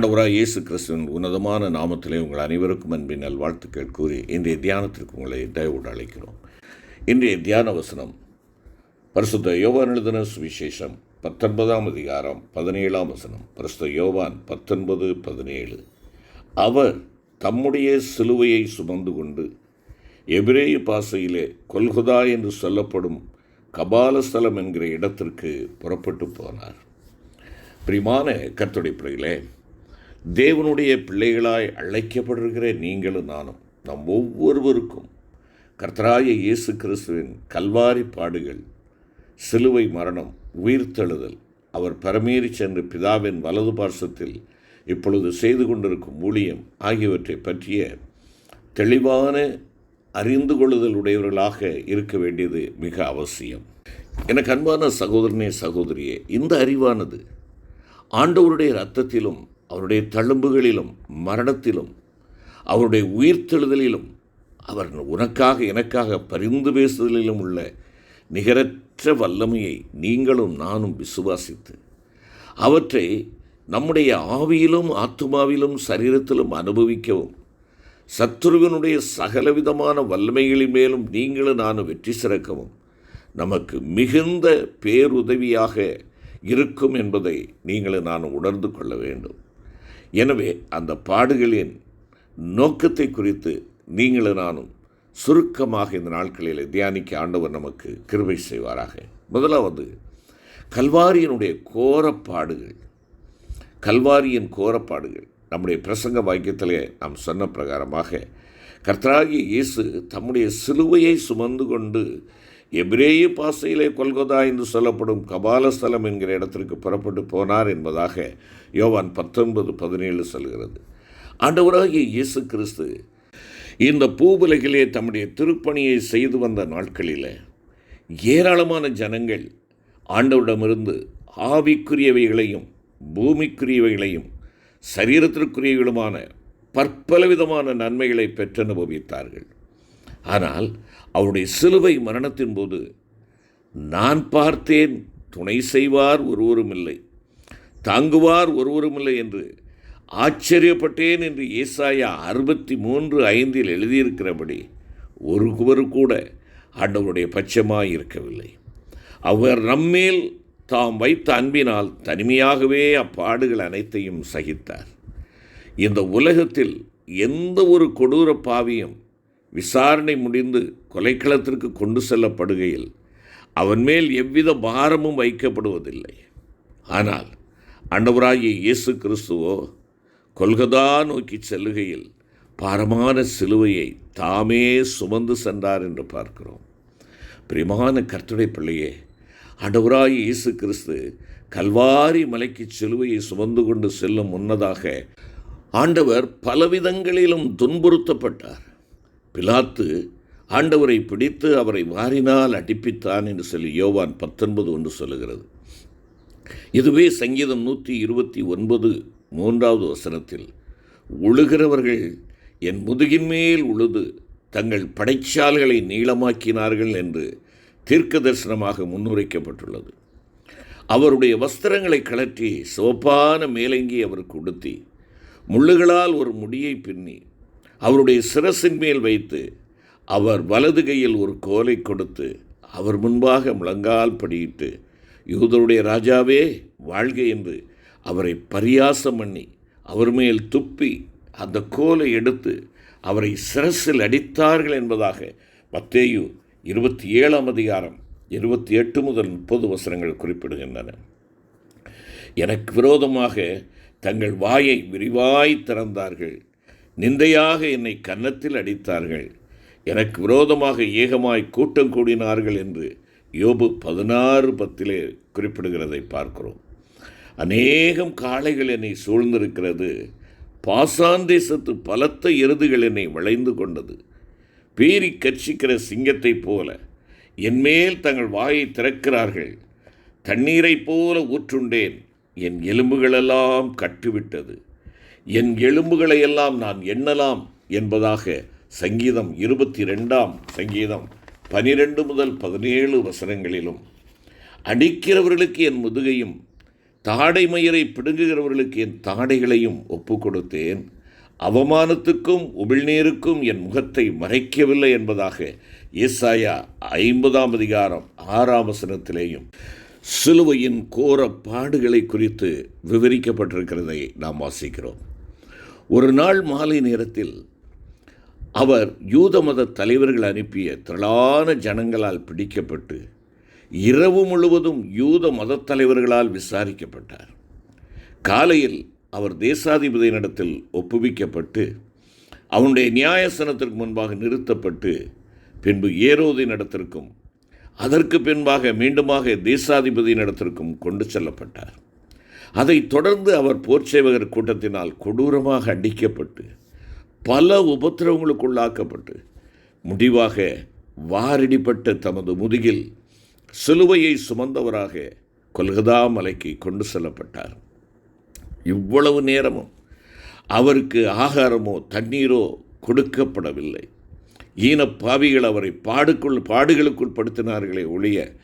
ஆண்டவராக இயேசு கிறிஸ்துவின் உன்னதமான நாமத்திலே உங்கள் அனைவருக்கும் அன்பின் நல்வாழ்த்துக்கள் கூறி இன்றைய தியானத்திற்கு உங்களை தயவோடு அழைக்கிறோம். இன்றைய தியான வசனம் பரிசுத்த யோவான் எழுதின சுவிசேஷம் பத்தொன்பதாம் அதிகாரம் பதினேழாம் வசனம். பரிசுத்த யோவான் பத்தொன்பது பதினேழு. அவர் தம்முடைய சிலுவையை சுமந்து கொண்டு எபிரேய பாசையிலே கொல்குதா என்று சொல்லப்படும் கபாலஸ்தலம் என்கிற இடத்திற்கு புறப்பட்டு போனார். பிரிமான கர்த்தருடைய பிள்ளைகளே தேவனுடைய பிள்ளைகளாய் அழைக்கப்படுகிற நீங்களும் நானும் நம் ஒவ்வொருவருக்கும். கர்த்தராய இயேசு கிறிஸ்துவின் கல்வாரி பாடுகள் சிலுவை மரணம் உயிர்த்தெழுதல். அவர் பரமேறி சென்று பிதாவின் வலது பார்சத்தில் இப்பொழுது செய்து கொண்டிருக்கும் ஊழியம் ஆகியவற்றை பற்றிய தெளிவான அறிந்து கொள்ளுதல் உடையவர்களாக இருக்க வேண்டியது மிக அவசியம். எனக்கு அன்பான சகோதரனே சகோதரியே இந்த அறிவானது ஆண்டவருடைய இரத்தத்திலும் அவருடைய தழும்புகளிலும் மரணத்திலும் அவருடைய உயிர்த்தெழுதலிலும் அவர் உனக்காக எனக்காக பரிந்து பேசுதலிலும் உள்ள நிகரற்ற வல்லமையை நீங்களும் நானும் விசுவாசித்து அவற்றை நம்முடைய ஆவியிலும் ஆத்துமாவிலும் சரீரத்திலும் அனுபவிக்கவும் சத்ருவினுடைய சகலவிதமான வல்லமைகளின் மேலும் நீங்களும் நானும் வெற்றி சிறக்கவும் நமக்கு மிகுந்த பேருதவியாக இருக்கும் என்பதை நீங்களும் நான் உணர்ந்து கொள்ள வேண்டும். எனவே அந்த பாடுகளின் நோக்கத்தை குறித்து நீங்களும் நானும் சுருக்கமாக இந்த நாட்களில் தியானிக்க ஆண்டவர் நமக்கு கிருபை செய்வாராக. முதலாவது கல்வாரியினுடைய கோரப்பாடுகள். கல்வாரியின் கோரப்பாடுகள். நம்முடைய பிரசங்க வாக்கியத்திலே நாம் சொன்ன பிரகாரமாக கர்த்தராகிய இயேசு தம்முடைய சிலுவையை சுமந்து கொண்டு எபிரேய பாசையிலே கொல்கொதா என்று சொல்லப்படும் கபாலஸ்தலம் என்கிற இடத்திற்கு புறப்பட்டு போனார் என்பதாக யோவான் பத்தொன்பது பதினேழு சொல்கிறது. ஆண்டவராகிய இயேசு கிறிஸ்து இந்த பூவுலகிலே தம்முடைய திருப்பணியை செய்து வந்த நாட்களில் ஏராளமான ஜனங்கள் ஆண்டவரிடமிருந்து ஆவிக்குரியவைகளையும் பூமிக்குரியவைகளையும் சரீரத்திற்குரியவைகளுமான பற்பல விதமான நன்மைகளை பெற்றனுபவித்தார்கள். ஆனால் அவருடைய சிலுவை மரணத்தின் போது நான் பார்த்தேன் துணை செய்வார் ஒருவரும் இல்லை தாங்குவார் ஒருவரும் இல்லை என்று ஆச்சரியப்பட்டேன் என்று ஏசாயா அறுபத்தி மூன்று ஐந்தில் எழுதியிருக்கிறபடி ஒருவர் கூட ஆண்டவருடைய பட்சமாக இருக்கவில்லை. அவர் நம்மேல் தாம் வைத்த அன்பினால் தனிமையாகவே அப்பாடுகள் அனைத்தையும் சகித்தார். இந்த உலகத்தில் எந்த ஒரு கொடூர பாவியும் விசாரணை முடிந்து கொலைக்களத்திற்கு கொண்டு செல்லப்படுகையில் அவன் மேல் எவ்வித பாரமும் வைக்கப்படுவதில்லை. ஆனால் அண்டவராகிய இயேசு கிறிஸ்துவோ கொல்கதா நோக்கி செல்லுகையில் பாரமான சிலுவையை தாமே சுமந்து சென்றார் என்று பார்க்கிறோம். பிரிமான கர்த்துடை பிள்ளையே ஆண்டவராய் இயேசு கிறிஸ்து கல்வாரி மலைக்கு சிலுவையை சுமந்து கொண்டு செல்லும் முன்னதாக ஆண்டவர் பலவிதங்களிலும் துன்புறுத்தப்பட்டார். பிலாத்து ஆண்டவரை பிடித்து அவரை வாரினால் அடிப்பித்தான் என்று சொல்லி யோவான் பத்தொன்பது ஒன்று சொல்லுகிறது. இதுவே சங்கீதம் நூற்றி இருபத்தி ஒன்பது மூன்றாவது வசனத்தில் உழுகிறவர்கள் என் முதுகின் மேல் உழுது தங்கள் படைச்சால்களை நீளமாக்கினார்கள் என்று தீர்க்க தரிசனமாக முன்னுரைக்கப்பட்டுள்ளது. அவருடைய வஸ்திரங்களை கழற்றி சிவப்பான மேலங்கி அவருக்கு உடுத்தி முள்ளுகளால் ஒரு முடியை பின்னி அவருடைய சிரசின் மேல் வைத்து அவர் வலது கையில் ஒரு கோலை கொடுத்து அவர் முன்பாக முழங்கால் படியிட்டு யூதருடைய ராஜாவே வாழ்க என்று அவரை பரியாசம் பண்ணி அவர் மேல் துப்பி அந்த கோலை எடுத்து அவரை சிரசில் அடித்தார்கள் என்பதாக மத்தேயு இருபத்தி ஏழாம் அதிகாரம் இருபத்தி எட்டு முதல் முப்பது வசனங்கள் குறிப்பிடுகின்றன. எனக்கு விரோதமாக தங்கள் வாயை விரிவாய் திறந்தார்கள். நிந்தையாக என்னை கன்னத்தில் அடித்தார்கள். எனக்கு விரோதமாக ஏகமாய் கூட்டம் கூடினார்கள் என்று யோபு பதினாறு பத்திலே குறிப்பிடுகிறதை பார்க்கிறோம். அநேகம் காளைகள் என்னை சூழ்ந்திருக்கிறது. பாசாந்தேசத்து பலத்த எருதுகள் என்னை வளைந்து கொண்டது. பீறி கட்சிக்கிற சிங்கத்தைப் போல என்மேல் தங்கள் வாயை திறக்கிறார்கள். தண்ணீரைப் போல ஊற்றுண்டேன். என் எலும்புகளெல்லாம் கட்டுவிட்டது. என் எலும்புகளையெல்லாம் நான் எண்ணலாம் என்பதாக சங்கீதம் இருபத்தி ரெண்டாம் சங்கீதம் பனிரெண்டு முதல் பதினேழு வசனங்களிலும் அடிக்கிறவர்களுக்கு என் முதுகையும் தாடை மயிரை பிடுங்குகிறவர்களுக்கு என் தாடைகளையும் ஒப்பு கொடுத்தேன். அவமானத்துக்கும் உமிழ்நீருக்கும் என் முகத்தை மறைக்கவில்லை என்பதாக ஏசாயா ஐம்பதாம் அதிகாரம் ஆறாம் வசனத்திலேயும் சிலுவையின் கோர பாடுகளை குறித்து விவரிக்கப்பட்டிருக்கிறதை நாம் வாசிக்கிறோம். ஒரு நாள் மாலை நேரத்தில் அவர் யூத மத தலைவர்கள் அனுப்பிய திரளான ஜனங்களால் பிடிக்கப்பட்டு இரவு முழுவதும் யூத மதத் தலைவர்களால் விசாரிக்கப்பட்டார். காலையில் அவர் தேசாதிபதியினிடத்தில் ஒப்புவிக்கப்பட்டு அவனுடைய நியாயசனத்திற்கு முன்பாக நிறுத்தப்பட்டு பின்பு ஏரோதினிடத்திற்கும் அதற்கு பின்பாக மீண்டுமாக தேசாதிபதியினிடத்திற்கும் கொண்டு செல்லப்பட்டார். அதைத் தொடர்ந்து அவர் போர்ச்சேவகர் கூட்டத்தினால் கொடூரமாக அடிக்கப்பட்டு பல உபத்திரவங்களுக்குள்ளாக்கப்பட்டு முடிவாக வாரடிப்பட்ட தமது முதுகில் சிலுவையை சுமந்தவராக கொல்கதா மலைக்கு கொண்டு செல்லப்பட்டார். இவ்வளவு நேரமும் அவருக்கு ஆகாரமோ தண்ணீரோ கொடுக்கப்படவில்லை. ஈன பாவிகள் அவரை பாடுக்குள் பாடுகளுக்குள் படுத்தினார்களே ஒழிய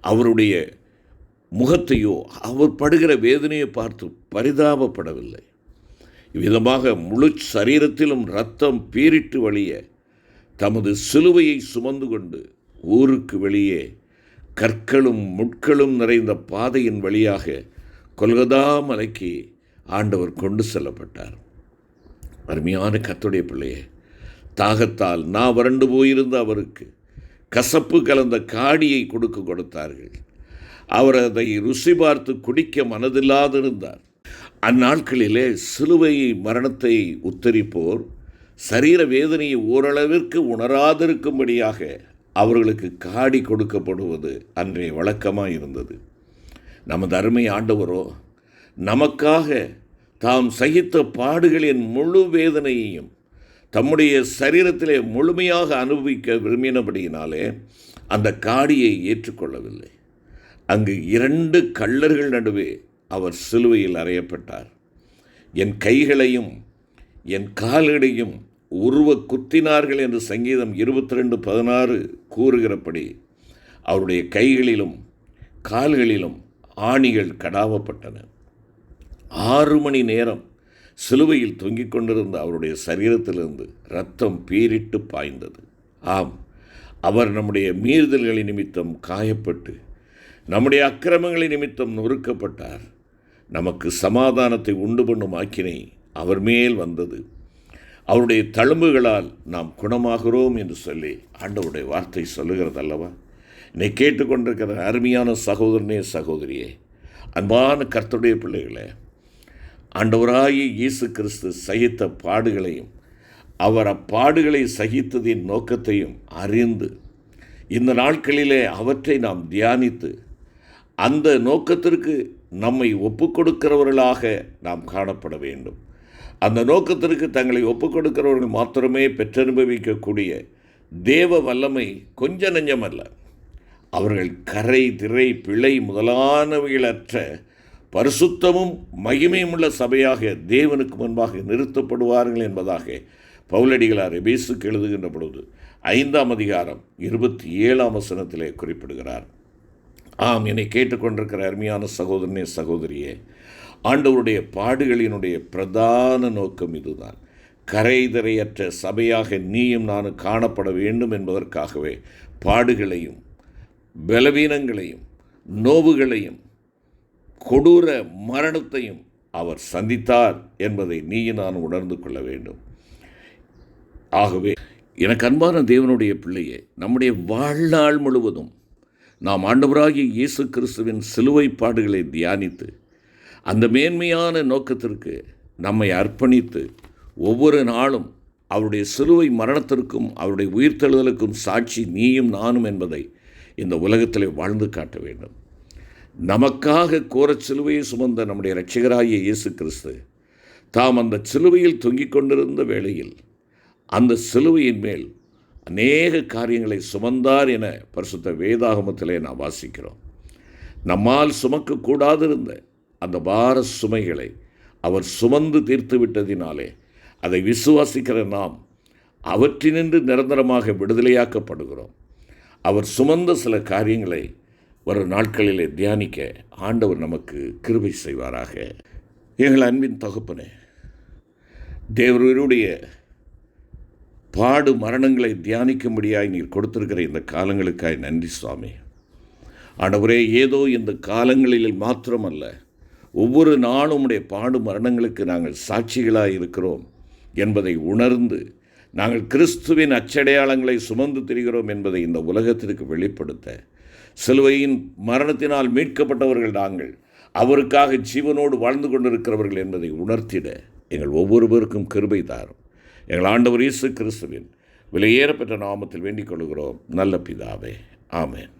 அவருடைய முகத்தையோ அவர் படுகிற வேதனையை பார்த்து பரிதாபப்படவில்லை. இவ்விதமாக முழு சரீரத்திலும் ரத்தம் பீரிட்டு வழிய தமது சிலுவையை சுமந்து கொண்டு ஊருக்கு வெளியே கற்களும் முட்களும் நிறைந்த பாதையின் வழியாக கொல்கதா மலைக்கு ஆண்டவர் கொண்டு செல்லப்பட்டார். அருமையான கத்துடைய பிள்ளையே தாகத்தால் நான் வறண்டு போயிருந்த அவருக்கு கசப்பு கலந்த காடியை கொடுக்க கொடுத்தார்கள். அவர் அதை ருசி பார்த்து குடிக்க மனதில்லாதிருந்தார். அந்நாட்களிலே சிலுவை மரணத்தை உத்தரிப்போர் சரீர வேதனையை ஓரளவிற்கு உணராதிருக்கும்படியாக அவர்களுக்கு காடி கொடுக்கப்படுவது அன்றைய வழக்கமாக இருந்தது நமது அருமை ஆண்டவரோ நமக்காக தாம் சகித்த பாடுகளின் முழு வேதனையையும் தம்முடைய சரீரத்திலே முழுமையாக அனுபவிக்க விரும்பினபடியினாலே அந்த காடியை ஏற்றுக்கொள்ளவில்லை. அங்கு இரண்டு கள்ளர்கள் நடுவே அவர் சிலுவையில் அறையப்பட்டார். என் கைகளையும் என் கால்களையும் உருவ குத்தினார்கள் என்று சங்கீதம் இருபத்தி ரெண்டு பதினாறு கூறுகிறபடி அவருடைய கைகளிலும் கால்களிலும் ஆணிகள் கடாவப்பட்டன. ஆறு மணி நேரம் சிலுவையில் தொங்கிக் கொண்டிருந்த அவருடைய சரீரத்திலிருந்து ரத்தம் பீரிட்டு பாய்ந்தது. ஆம் அவர் நம்முடைய மீறுதல்களின் நிமித்தம் காயப்பட்டு நம்முடைய அக்கிரமங்களை நிமித்தம் நொறுக்கப்பட்டார். நமக்கு சமாதானத்தை உண்டு பண்ணும் ஆக்கினை அவர் மேல் வந்தது. அவருடைய தழும்புகளால் நாம் குணமாகிறோம் என்று சொல்லி ஆண்டவருடைய வார்த்தை சொல்லுகிறது அல்லவா என்னை கேட்டுக்கொண்டிருக்கிற அருமையான சகோதரனே சகோதரியே அன்பான கர்த்தருடைய பிள்ளைகளே ஆண்டவராகிய இயேசு கிறிஸ்து சகித்த பாடுகளையும் அவர் அப்பாடுகளை சகித்ததின் நோக்கத்தையும் அறிந்து இந்த நாட்களிலே அவற்றை நாம் தியானித்து அந்த நோக்கத்திற்கு நம்மை ஒப்புக்கொடுக்கிறவர்களாக நாம் காணப்பட வேண்டும். அந்த நோக்கத்திற்கு தங்களை ஒப்புக்கொடுக்கிறவர்கள் மாத்திரமே பெற்றனுபவிக்கக்கூடிய தேவ வல்லமை கொஞ்ச நெஞ்சமல்ல. அவர்கள் கரை திரை பிழை முதலானவைகளற்ற பரிசுத்தமும் மகிமையுமுள்ள சபையாக தேவனுக்கு முன்பாக நிறுத்தப்படுவார்கள் என்பதாக பவுலடிகளார் எபேசுக்கு எழுதுகின்ற பொழுது ஐந்தாம் அதிகாரம் இருபத்தி ஏழாம் வசனத்திலே குறிப்பிடுகிறார். ஆம் என்னை கேட்டுக்கொண்டிருக்கிற அருமையான சகோதரனே சகோதரியே ஆண்டவருடைய பாடுகளினுடைய பிரதான நோக்கம் இதுதான். கரைதரையற்ற சபையாக நீயும் நானும் காணப்பட வேண்டும் என்பதற்காகவே பாடுகளையும் பலவீனங்களையும் நோவுகளையும் கொடூர மரணத்தையும் அவர் சந்தித்தார் என்பதை நீயும் நான் உணர்ந்து கொள்ள வேண்டும். ஆகவே எனக்கு அன்பான தேவனுடைய பிள்ளையே நம்முடைய வாழ்நாள் முழுவதும் நாம் ஆண்டவராகிய இயேசு கிறிஸ்துவின் சிலுவை பாடுகளை தியானித்து அந்த மேன்மையான நோக்கத்திற்கு நம்மை அர்ப்பணித்து ஒவ்வொரு நாளும் அவருடைய சிலுவை மரணத்திற்கும் அவருடைய உயிர்த்தெழுதலுக்கும் சாட்சி நீயும் நானும் என்பதை இந்த உலகத்திலே வாழ்ந்து காட்ட வேண்டும். நமக்காக கோரச் சிலுவையை சுமந்த நம்முடைய இரட்சகராகிய இயேசு கிறிஸ்து தாம் அந்த சிலுவையில் தொங்கிக் கொண்டிருந்த வேளையில் அந்த சிலுவையின் மேல் அநேக காரியங்களை சுமந்தார் என பரிசுத்த வேதாகமத்திலே நாம் வாசிக்கிறோம். நம்மால் சுமக்கக்கூடாதிருந்த அந்த பார சுமைகளை அவர் சுமந்து தீர்த்து விட்டதினாலே அதை விசுவாசிக்கிற நாம் அவற்றினின்று நிரந்தரமாக விடுதலையாக்கப்படுகிறோம். அவர் சுமந்த சில காரியங்களை வரும் நாட்களிலே தியானிக்க ஆண்டவர் நமக்கு கிருபை செய்வாராக. எங்கள் அன்பின் தகுப்பனே தேவருடைய பாடு மரணங்களை தியானிக்கும்படியாய் நீர் கொடுத்திருக்கிற இந்த காலங்களுக்காய் நன்றி சுவாமி. ஆண்டவரே ஏதோ இந்த காலங்களில் மாத்திரமல்ல ஒவ்வொரு நாளும் உடைய பாடு மரணங்களுக்கு நாங்கள் சாட்சிகளாக இருக்கிறோம் என்பதை உணர்ந்து நாங்கள் கிறிஸ்துவின் அச்சடையாளங்களை சுமந்து திரிகிறோம் என்பதை இந்த உலகத்திற்கு வெளிப்படுத்த சிலுவையின் மரணத்தினால் மீட்கப்பட்டவர்கள் நாங்கள் அவருக்காக ஜீவனோடு வாழ்ந்து கொண்டிருக்கிறவர்கள் என்பதை உணர்த்திட எங்கள் ஒவ்வொருவருக்கும் கிருபை தாரும். எங்கள் ஆண்டவர் இயேசு கிறிஸ்துவின் விலையேறப்பெற்ற நாமத்தில் வேண்டிக் கொள்கிறோம் நல்ல பிதாவே. ஆமேன்.